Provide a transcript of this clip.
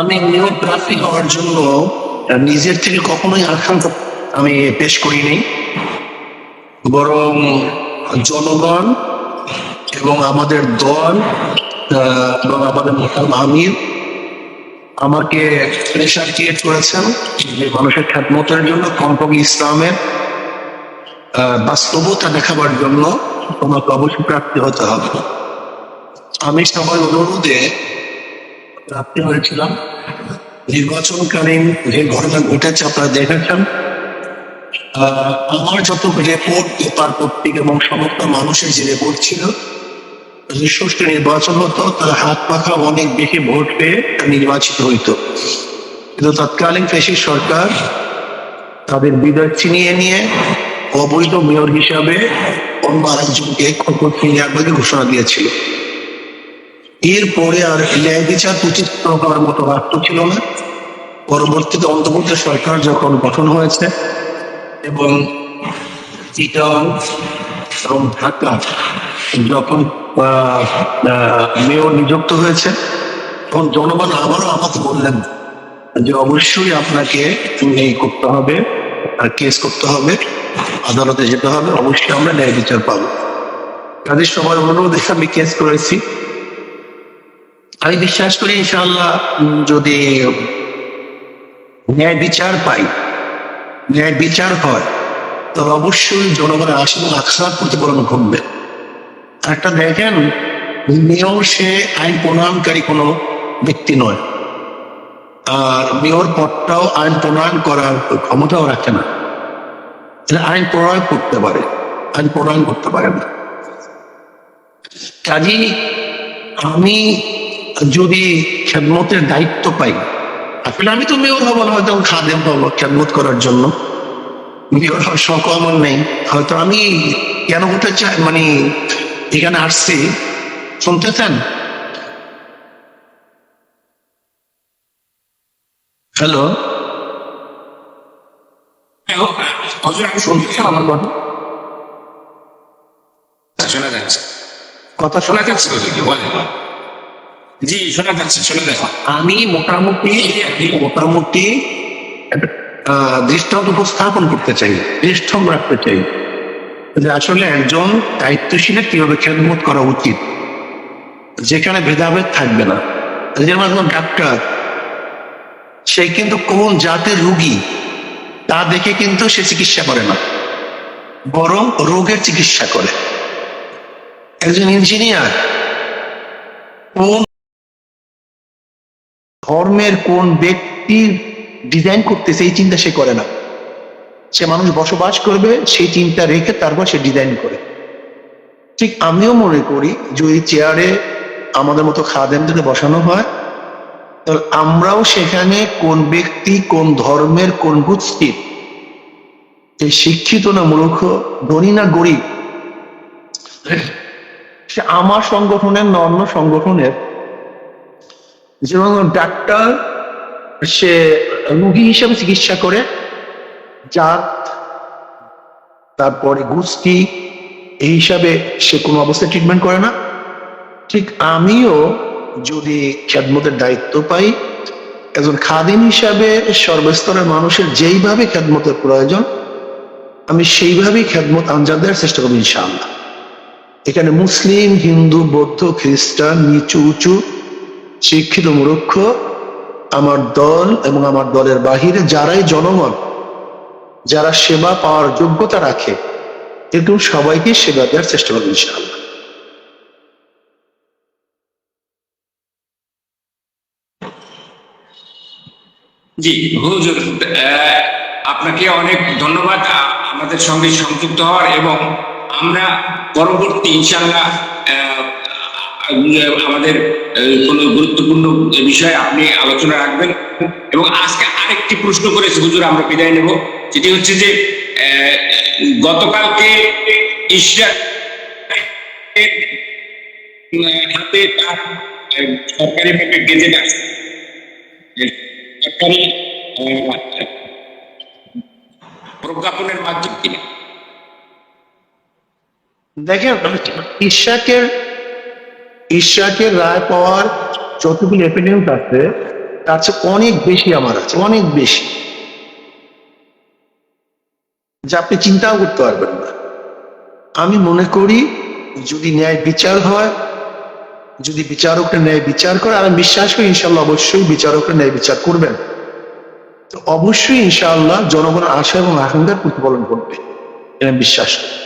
আমি নিয়োগ প্রার্থী হওয়ার জন্য নিজের থেকে কখনোই আকাঙ্ক্ষা আমি পেশ করি করিনি। বরং জনগণ এবং আমাদের দল এবং আমাদের মোটাম আমির আমাকে প্রেশার ক্রিয়েট করেছেন যে মানুষের খ্যাতমতের জন্য, কমপক্ষে ইসলামের বাস্তবতা দেখাবার জন্য তোমাকে অবশ্যই প্রাপ্তি হতে হবে। আমি সবার অনুরোধে প্রাপ্তি হয়েছিলাম। নির্বাচনকালীন যে ঘটনা ঘটেছে আপনারা দেখেছেন আমার যত রিপোর্ট পেপার পত্রিকা এবং সমস্ত মানুষের যে রিপোর্ট ছিল সুষ্ঠু নির্বাচন হতো, তারা হাত পাখা অনেক বেশি ভোট পেয়ে নির্বাচিত হইতো। কিন্তু তৎকালীন ফেসি সরকার তাদের বিদায় ছিনিয়ে নিয়ে অবৈধ মেয়র হিসাবে অন্য আরেকজনকে খবর ঘোষণা দিয়েছিল। এরপরে আর ন্যায় বিচার প্রতিষ্ঠিত করার মতো রাষ্ট্র ছিল না। পরবর্তীতে অন্তর্বর্তী সরকার যখন গঠন হয়েছে এবং এবং ঢাকা যখন মেয়র নিযুক্ত হয়েছে, তখন জনগণ আবারও আমাকে বললেন যে অবশ্যই আপনাকে এই করতে হবে কেস করতে হবে, আদালতে যেতে হবে, অবশ্যই আমরা ন্যায় বিচার পাবো। কাজের সবার অনুরোধে আমি কেস করেছি। আমি বিশ্বাস করি ইনশাআল্লাহ উম, যদি ন্যায় বিচার পাই ন্যায় বিচার হয় তবে অবশ্যই জনগণের এবং আখার প্রতিফলন ঘটবে। একটা দেখেন মেয়র সে আইন প্রণয়নকারী কোনো ব্যক্তি নয়। আর মেয়র পদটাও আইন প্রণয়ন করার ক্ষমতাও রাখে না। আইন প্রণয়ন করতে পারে আইন প্রণয়ন করতে পারে না। কাজী আমি যদি খেদমতের দায়িত্ব পাই আসলে আমি তো মেয়র হব না হয়তো আমি খাদেম হব খেদমত করার জন্য। মেয়র হওয়ার শখ আমার নেই। হয়তো আমি কেন হতে চাই মানে এখানে আসছি। শুনতে চান হ্যালো আমার কথা। শোনা যাচ্ছে। কথা শোনা যাচ্ছে। বলেন। জি শোনা যাচ্ছে শোনা যাচ্ছে। আমি মোটামুটি মোটামুটি দৃষ্টান্ত উপস্থাপন করতে চাই দৃষ্টান্ত রাখতে চাই। যে আসলে একজন দায়িত্বশীলের কীভাবে খেদমত করা উচিত? যেখানে ভেদাভেদ থাকবে না। যেমন একজন ডাক্তার সে কিন্তু কোন জাতের রুগী তা দেখে কিন্তু সে চিকিৎসা করে না। বরং রোগের চিকিৎসা করে। একজন ইঞ্জিনিয়ার কোন ধর্মের কোন ব্যক্তির ডিজাইন করতেছে এই চিন্তা সে করে না। সে মানুষ বসবাস করবে, সেই চিন্তা রেখে তারপর সে ডিজাইন করে। ঠিক আমিও মনে করি, যদি চেয়ারে আমাদের মতো খাদেমদেরকে বসানো হয়, তাহলে আমরাও সেখানে কোন ব্যক্তি, কোন ধর্মের, কোন গোষ্ঠীর সে শিক্ষিত না মূর্খ, ধনী না গরিব, সে আমার সংগঠনের না অন্য সংগঠনের যেমন ডাক্তার, সে রুগী হিসেবে চিকিৎসা করে। জাত তারপরে গোষ্ঠী, এই হিসাবে সে কোনো অবস্থায় ট্রিটমেন্ট করে না। ঠিক আমিও যদি খেদমতের দায়িত্ব পাই, একজন খাদিম হিসাবে সর্বস্তরের মানুষের যেইভাবে খেদমতের প্রয়োজন, আমি সেইভাবেই খেদমত আঞ্জাম দেওয়ার চেষ্টা করব ইনশাআল্লাহ। এখানে মুসলিম, হিন্দু, বৌদ্ধ, খ্রিস্টান, নিচু, উঁচু শিক্ষিত মূর্খ আমার দল এবং আমার দলের বাহিরে যারাই জনগণ যারা সেবা পাওয়ার যোগ্যতা রাখে এরকম সবাইকে সেবা দেওয়ার চেষ্টা করব ইনশাআল্লাহ। জি হুজুর আপনাকে অনেক ধন্যবাদ আমাদের সঙ্গে সংযুক্ত হওয়ার এবং আমরা পরবর্তী ইনশাল্লাহ আহ, আমাদের কোনো গুরুত্বপূর্ণ বিষয়ে আপনি আলোচনা রাখবেন। এবং আজকে আরেকটি প্রশ্ন করেছি হুজুর আমরা বিদায় নেব। যেটি হচ্ছে যে গতকালকে ইসরায়েল হাতে তার আহ, সরকারিভাবে গেজেট আছে। সরকারি প্রজ্ঞাপনের মাধ্যমে কিনা। দেখেন ইশাকের ইশাকের রায় পাওয়ার যতগুলো এভিডেন্স আছে, তার চেয়ে অনেক বেশি আমার আছে, অনেক বেশি। যা আপনি চিন্তাও করতে পারবেন না। আমি মনে করি, যদি ন্যায় বিচার হয়, যদি বিচারকরা ন্যায় বিচার করে আমি বিশ্বাস করি ইনশাল্লাহ অবশ্যই বিচারকরা ন্যায় বিচার করবেন। তো অবশ্যই ইনশাআল্লাহ জনগণের আশা এবং আকাঙ্ক্ষার প্রতিফলন ঘটবে, এটা বিশ্বাস করি।